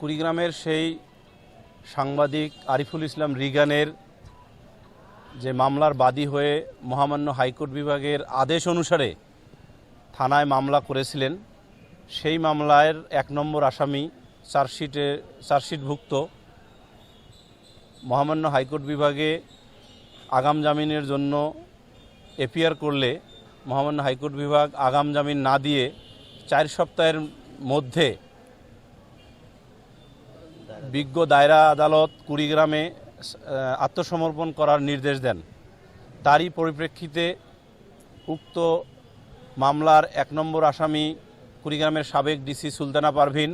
কুড়িগ্রামের সেই সাংবাদিক আরিফুল ইসলাম রিগানের যে মামলার বাদী হয়ে মহামান্য হাইকোর্ট বিভাগের আদেশ অনুসারে থানায় মামলা করেছিলেন, সেই মামলার এক নম্বর আসামি চার্জশিটে, চার্জশিটভুক্ত মহামান্য হাইকোর্ট বিভাগে আগাম জামিনের জন্য এপিআর করলে মহামান্য হাইকোর্ট বিভাগ আগাম জামিন না দিয়ে চার সপ্তাহের মধ্যে বিজ্ঞ দায়রা আদালত কুড়িগ্রামে আত্মসমর্পণ করার নির্দেশ দেন। তারই পরিপ্রেক্ষিতে উক্ত মামলার এক নম্বর আসামি কুড়িগ্রামের সাবেক ডিসি সুলতানা পারভিন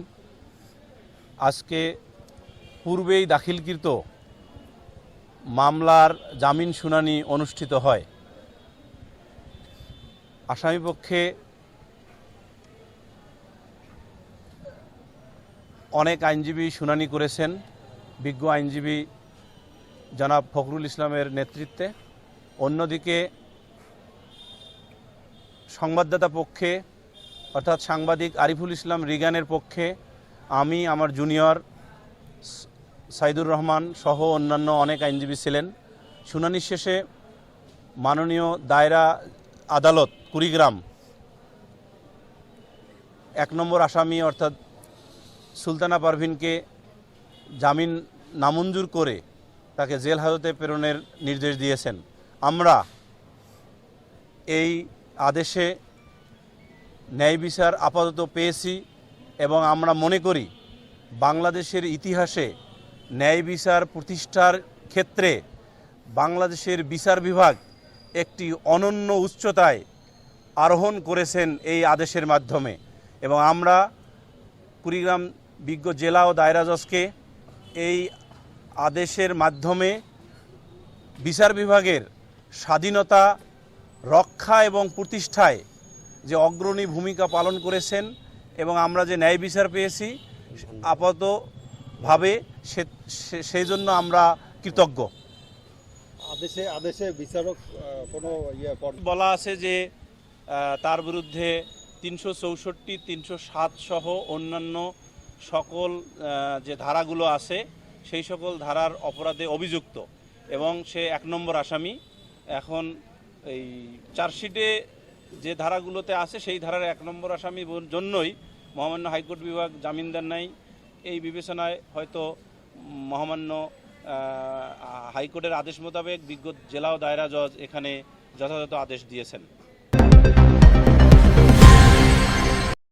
আজকে পূর্বেই দাখিলকৃত মামলার জামিন শুনানি অনুষ্ঠিত হয়। আসামিপক্ষে অনেক আইনজীবী শুনানি করেছেন, বিজ্ঞ আইনজীবী জনাব ফখরুল ইসলামের নেতৃত্বে। অন্যদিকে সংবাদদাতা পক্ষে, অর্থাৎ সাংবাদিক আরিফুল ইসলাম রিগানের পক্ষে আমি, আমার জুনিয়র সাইদুর রহমান সহ অন্যান্য অনেক আইনজীবী ছিলেন। শুনানি শেষে মাননীয় দায়রা আদালত কুড়িগ্রাম, এক নম্বর আসামি, অর্থাৎ সুলতানা পারভিনকে জামিন নামঞ্জুর করে তাকে জেল হাজতে প্রেরণের নির্দেশ দিয়েছেন। আমরা এই আদেশে ন্যায় বিচার আপাতত পেয়েছি এবং আমরা মনে করি বাংলাদেশের ইতিহাসে ন্যায় বিচার প্রতিষ্ঠার ক্ষেত্রে বাংলাদেশের বিচার বিভাগ একটি অনন্য উচ্চতায় আরোহণ করেছেন এই আদেশের মাধ্যমে। এবং আমরা কুড়িগ্রাম বিজ্ঞ জেলা ও দায়রা জজকে এই আদেশের মাধ্যমে বিচার বিভাগের স্বাধীনতা রক্ষা এবং প্রতিষ্ঠায় যে অগ্রণী ভূমিকা পালন করেছেন এবং আমরা যে ন্যায় বিচার পেয়েছি আপাতভাবে সে সে- সেই জন্য আমরা কৃতজ্ঞ। আদেশে আদেশে বিচারক কোনো ইয়ে বলা আছে যে তার বিরুদ্ধে তিনশো চৌষট্টি তিনশো সাত সহ অন্যান্য সকল যে ধারাগুলো আছে, সেই সকল ধারার অপরাধে অভিযুক্ত এবং সে এক নম্বর আসামি। এখন এই চার্জশিটে যে ধারাগুলোতে আছে, সেই ধারার এক নম্বর আসামি জন্যই মহামান্য হাইকোর্ট বিভাগ জামিন দেন নাই। এই বিবেচনায় হয়তো মহামান্য হাইকোর্টের আদেশ মোতাবেক বিজ্ঞ জেলা ও দায়রা জজ এখানে যথাযথ আদেশ দিয়েছেন।